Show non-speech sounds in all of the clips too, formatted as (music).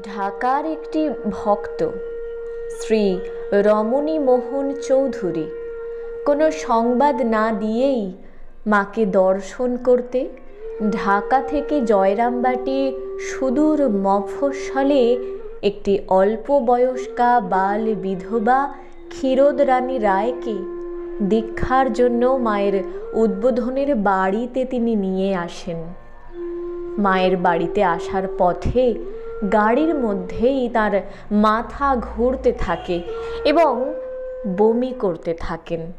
ঢাকার একটি ভক্ত, শ্রী রমণী মোহন চৌধুরী। কোনো সংবাদ না দিয়েই মাকে দর্শন করতে ঢাকা থেকে জয়রামবাটি সুদূর মফস্বলে একটি অল্প বয়স্কা বাল বিধবা ক্ষীরোদ রানী রায়কে দীক্ষার জন্য মায়ের উদ্বোধনের বাড়িতে তিনি নিয়ে আসেন। মায়ের বাড়িতে আসার পথে গাড়ির মধ্যেই তার মাথা ঘুরতে থাকে এবং বমি করতে থাকেন।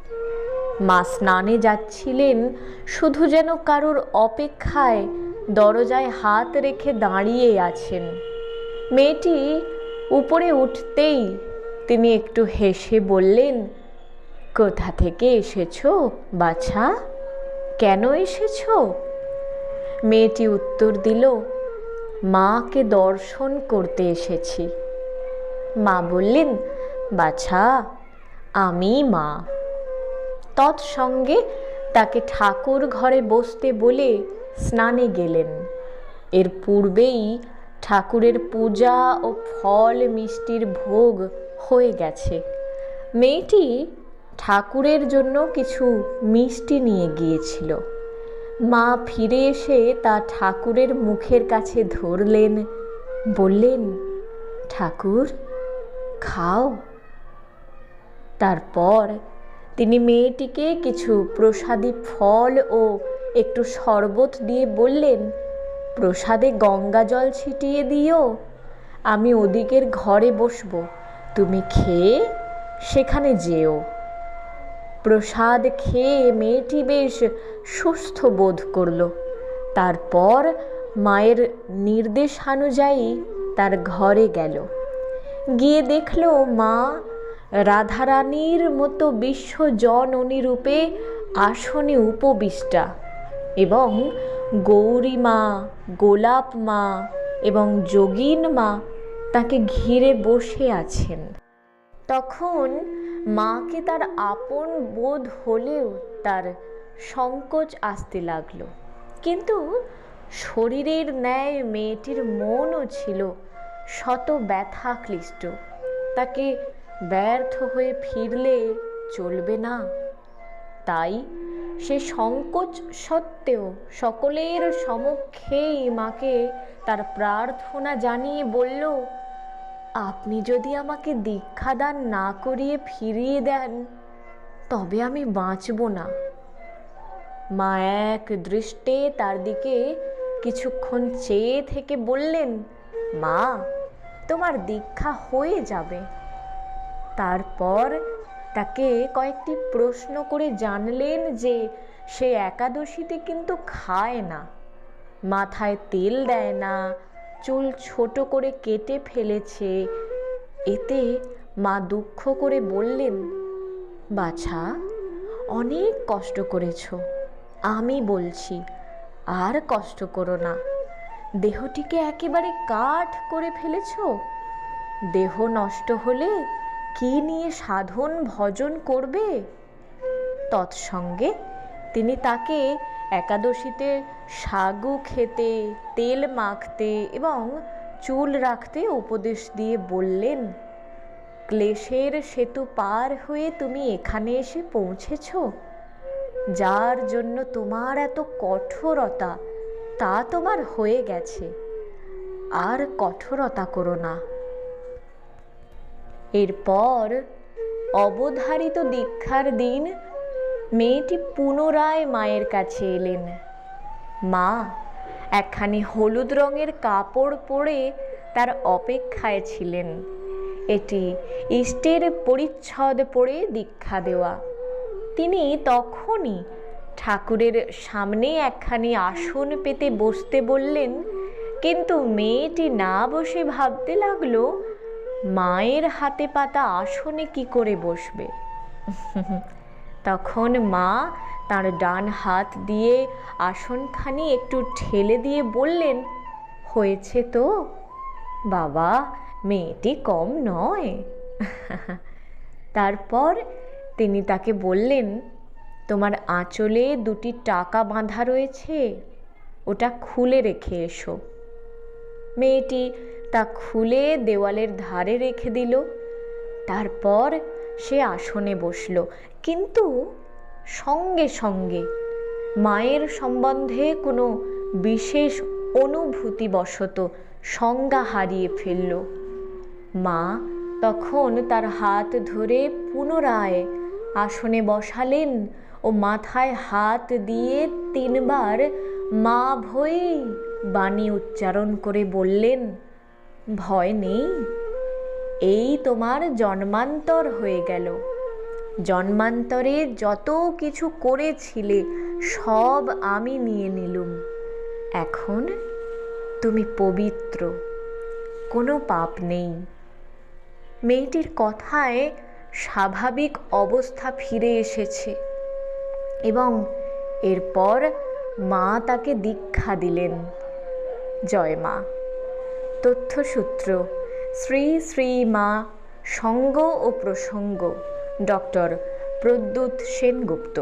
মা স্নানে যাচ্ছিলেন, শুধু যেন কারোর অপেক্ষায় দরজায় হাত রেখে দাঁড়িয়ে আছেন। মেয়েটি উপরে উঠতেই তিনি একটু হেসে বললেন, কোথা থেকে এসেছ বাছা? কেন এসেছ? মেয়েটি উত্তর দিল মাকে দর্শন করতে এসেছি। মা বললেন, বাছা, আমি মা। তৎসঙ্গে তাকে ঠাকুর ঘরে বসতে বলে স্নানে গেলেন। এর পূর্বেই ঠাকুরের পূজা ও ফল মিষ্টির ভোগ হয়ে গেছে। মেয়েটি ঠাকুরের জন্য কিছু মিষ্টি নিয়ে গিয়েছিল। মা ফিরে এসে তা ঠাকুরের মুখের কাছে ধরলেন। বললেন, ঠাকুর, খাও। তারপর তিনি মেয়েটিকে কিছু প্রসাদী ফল ও একটু শরবত দিয়ে বললেন, প্রসাদে গঙ্গা জল ছিটিয়ে দিও, আমি ওদিকের ঘরে বসবো। তুমি খেয়ে সেখানে যেও। প্রসাদ খেয়ে মেয়েটি বেশ সুস্থ বোধ করল। তারপর মায়ের নির্দেশানুযায়ী তার ঘরে গেল। গিয়ে দেখল মা রাধারানীর মতো বিশ্বজননী রূপে আসনে উপবিষ্টা এবং গৌরী মা, গোলাপ মা এবং যোগিন মা তাকে ঘিরে বসে আছেন। তখন মাকে তার আপন বোধ হলেও তার সংকোচ আসতে লাগল। কিন্তু শরীরের ন্যায় মেয়েটির মনও ছিল শত ব্যথা ক্লিষ্ট তাকে ব্যর্থ হয়ে ফিরলে চলবে না। তাই সে সংকোচ সত্ত্বেও সকলের সমক্ষেই মাকে তার প্রার্থনা জানিয়ে বলল আপনি যদি আমাকে দীক্ষাদান না করিয়ে ফিরিয়ে দেন, তবে আমি বাঁচব না। মা এক দৃষ্টে তার দিকে কিছুক্ষণ চেয়ে থেকে বললেন, মা, তোমার দীক্ষা হয়ে যাবে। তারপর তাকে কয়েকটি প্রশ্ন করে জানলেন যে সে একাদশীতে কিন্তু খায় না, মাথায় তেল দেয় না চুল ছোট করে কেটে ফেলেছে। এতে মা দুঃখ করে বললেন, বাছা, অনেক কষ্ট করেছ। আমি বলছি, আর কষ্ট করো না। দেহটিকে একেবারে কাঠ করে ফেলেছ? দেহ নষ্ট হলে কি নিয়ে সাধন ভজন করবে? তৎসঙ্গে তিনি তাকে একাদশীতে সাগু খেতে, তেল মাখতে এবং চুল রাখতে উপদেশ দিয়ে বললেন, ক্লেশের সেতু পার হয়ে তুমি এখানে এসে পৌঁছেছ? যার জন্য তোমার এত কঠোরতা, তা তোমার হয়ে গেছে। আর কঠোরতা করো না। এরপর অবধারিত দীক্ষার দিন মেয়েটি পুনরায় মায়ের কাছে এলেন। মা, একখানি হলুদ রঙের কাপড় পরে তার অপেক্ষায় ছিলেন। এটি ইষ্টের পরিচ্ছদ পরে দীক্ষা দেওয়া। তিনি তখনই ঠাকুরের সামনে একখানি আসন পেতে বসতে বললেন, কিন্তু মেয়েটি না বসে ভাবতে লাগল, মায়ের হাতে পাতা আসনে কি করে বসবে? তখন মা তার ডান হাত দিয়ে আসনখানি একটু ঠেলে দিয়ে বললেন, হয়েছে তো? বাবা, মেয়েটি কম নয়। (laughs) তারপর তিনি তাকে বললেন, তোমার আঁচলে দুটি টাকা বাঁধা রয়েছে, ওটা খুলে রেখে এসো। মেয়েটি তা খুলে দেওয়ালের ধারে রেখে দিল। তারপর সে আসনে বসল। কিন্তু সঙ্গে সঙ্গে মায়ের সম্বন্ধে কোনো বিশেষ অনুভূতিবশত সংজ্ঞা হারিয়ে ফেলল। মা তখন তার হাত ধরে পুনরায় আসনে বসালেন ও মাথায় হাত দিয়ে তিনবার মা ভয়েই বাণী উচ্চারণ করে বললেন, ভয় নেই এই তোমার জন্মান্তর হয়ে গেল। জন্মান্তরে যত কিছু করেছিলে, সব আমি নিয়ে নিলুম। এখন তুমি পবিত্র, কোনো পাপ নেই। মেয়েটির কথায় স্বাভাবিক অবস্থা ফিরে এসেছে এবং এরপর মা তাকে দীক্ষা দিলেন। জয় মা। তথ্যসূত্র শ্রী শ্রী মা সঙ্গ ও প্রসঙ্গ ডক্টর প্রদ্যুৎ সেনগুপ্ত।